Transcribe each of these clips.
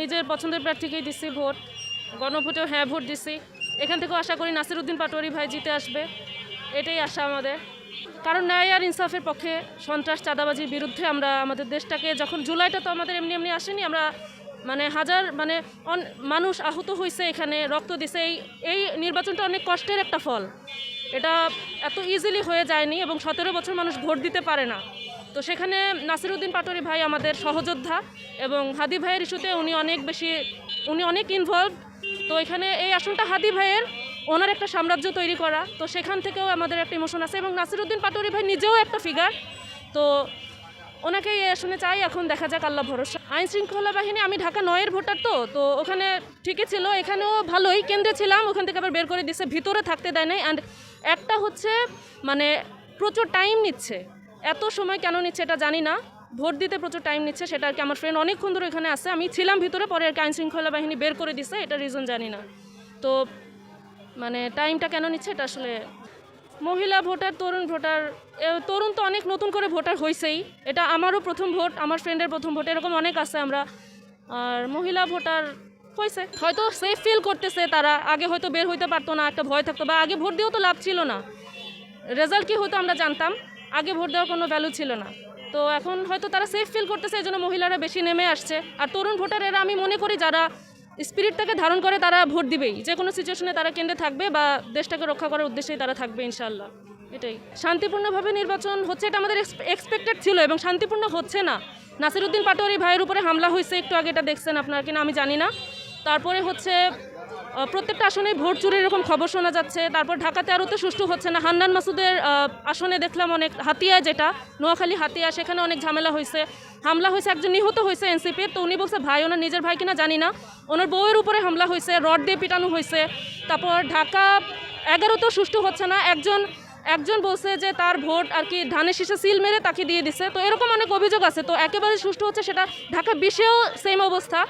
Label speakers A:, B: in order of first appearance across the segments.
A: নিজের পছন্দের প্রার্থীকেই দিচ্ছি ভোট, গণভোটেও হ্যাঁ ভোট দিচ্ছি এখান থেকেও আশা করি নাসিরুদ্দিন পাটোয়ারি ভাই জিতে আসবে, এটাই আশা আমাদের। কারণ ন্যায় আর ইনসাফের পক্ষে সন্ত্রাস, চাঁদাবাজির বিরুদ্ধে আমরা আমাদের দেশটাকে, যখন জুলাইটা তো আমাদের এমনি এমনি আসেনি, আমরা মানে হাজার মানে মানুষ আহত হয়েছে এখানে, রক্ত দিছে, এই এই নির্বাচনটা অনেক কষ্টের একটা ফল। এটা এত ইজিলি হয়ে যায়নি এবং সতেরো বছর মানুষ ভোট দিতে পারে না। তো সেখানে নাসিরুদ্দিন পাটোয়ারি ভাই আমাদের সহযোদ্ধা এবং হাদি ভাইয়ের ইস্যুতে উনি অনেক বেশি, উনি অনেক ইনভলভ তো এখানে এই আসনটা হাদি ভাইয়ের, ওনার একটা সাম্রাজ্য তৈরি করা। তো সেখান থেকেও আমাদের একটা ইমোশন আছে এবং নাসিরুদ্দিন পাটোয়ারি ভাই নিজেও একটা ফিগার তো ওনাকে এই আসনে চাই, এখন দেখা যাক, আল্লাহ ভরসা। আইন শৃঙ্খলা বাহিনী, আমি ঢাকা নয়ের ভোটার তো তো ওখানে ঠিকই ছিল, এখানেও ভালোই, কেন্দ্রে ছিলাম, ওখান থেকে আবার বের করে দিচ্ছে ভিতরে থাকতে দেয় নাই। অ্যান্ড একটা হচ্ছে মানে প্রচুর টাইম নিচ্ছে। এত সময় কেন নিচ্ছে এটা জানি না। ভোট দিতে প্রচুর টাইম নিচ্ছে, সেটা আর কি আমার ফ্রেন্ড অনেকক্ষণ ধরে এখানে আছে। আমি ছিলাম ভিতরে, পরে আর কি আইন শৃঙ্খলা বাহিনী বের করে দিছে, এটা রিজন জানি না। তো মানে টাইমটা কেন নিচ্ছে এটা আসলে মহিলা ভোটার, তরুণ ভোটার তরুণ তো অনেক নতুন করে ভোটার হয়েছেই এটা আমারও প্রথম ভোট, আমার ফ্রেন্ডের প্রথম ভোট, এরকম অনেক আছে আমরা। আর মহিলা ভোটার হয়েছে হয়তো সেফ ফিল করতেছে তারা, আগে হয়তো বের হইতে পারতো না, একটা ভয় থাকতো, বা আগে ভোট দিয়েও তো লাভ ছিল না। রেজাল্ট কি হতো আমরা জানতাম। আগে ভোট দেওয়ার কোনো ভ্যালু ছিল না। তো এখন হয়তো তারা সেফ ফিল করতেছে, এই জন্য মহিলারা বেশি নেমে আসছে। আর তরুণ ভোটারেরা আমি মনে করি যারা স্পিরিটটাকে ধারণ করে তারা ভোট দিবেই। যে কোনো সিচুয়েশনে তারা কেন্দ্রে থাকবে বা দেশটাকে রক্ষা করার উদ্দেশ্যেই তারা থাকবে ইনশাল্লাহ এটাই। শান্তিপূর্ণভাবে নির্বাচন হচ্ছে এটা আমাদের এক্সপেক্টেড ছিল এবং শান্তিপূর্ণ হচ্ছে না। নাসিরুদ্দিন পাটোয়ারি ভাইয়ের উপরে হামলা হয়েছে, একটু আগে এটা দেখছেন আপনারা কিনা, আমি জানি না। তারপরে হচ্ছে প্রত্যেকটা আসনে ভোট চুরির এরকম খবর শোনা যাচ্ছে। তারপর ঢাকাতে আরও তো সুষ্ঠু হচ্ছে না। হান্নান মাসুদের আসনে দেখলাম অনেক হাতিয়া যেটা, নোয়াখালী হাতিয়া, সেখানে অনেক ঝামেলা হয়েছে। হামলা হয়েছে, একজন নিহত হয়েছে এনসিপির তো উনি বলছে, ভাই, ওনার নিজের ভাই কিনা জানি না। ওনার বউয়ের উপরে হামলা হয়েছে, রড দিয়ে পিটানো হয়েছে। তারপর ঢাকা এগারো তো সুষ্ঠু হচ্ছে না। একজন একজন বলছে যে তার ভোট আর কি ধানের শীষে সিল মেরে তাকে দিয়ে দিছে। তো এরকম অনেক অভিযোগ আছে। তো একেবারে সুষ্ঠু হচ্ছে সেটা ঢাকা বিশেও সেম অবস্থা।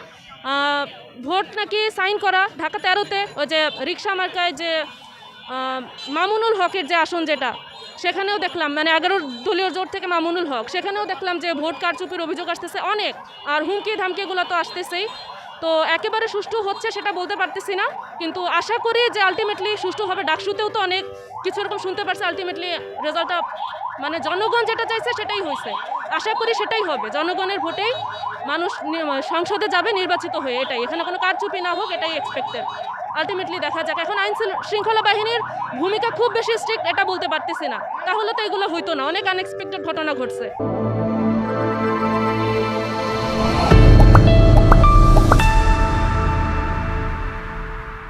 A: ভোট নাকি সাইন করা ঢাকা তেরোতে ওই যে রিক্সা মার্কায় যে মামুনুল হকের যে আসন যেটা, সেখানেও দেখলাম মানে এগারো দলীয় জোট থেকে মামুনুল হক, সেখানেও দেখলাম যে ভোট কারচুপির অভিযোগ আসতেছে অনেক। আর হুমকি ধামকিগুলো তো আসতেছেই। তো একেবারে সুষ্ঠু হচ্ছে সেটা বলতে পারতেছি না, কিন্তু আশা করি যে আলটিমেটলি সুষ্ঠু হবে। ডাকসুতেও তো অনেক কিছু এরকম শুনতে পারছে আলটিমেটলি রেজাল্টটা মানে জনগণ যেটা চাইছে সেটাই হয়েছে। আশা করি সেটাই হবে, জনগণের ভোটেই মানুষ সংসদে যাবে নির্বাচিত হয়ে, এটাই। এখানে কোনো কারচুপি না হোক, এটাই এক্সপেক্টেড আলটিমেটলি দেখা যাক। এখন আইন শৃঙ্খলা বাহিনীর ভূমিকা খুব বেশি স্ট্রিক্ট এটা বলতে পারতেছি না। তাহলে তো এগুলো হইতো না, অনেক আনএক্সপেক্টেড ঘটনা ঘটছে।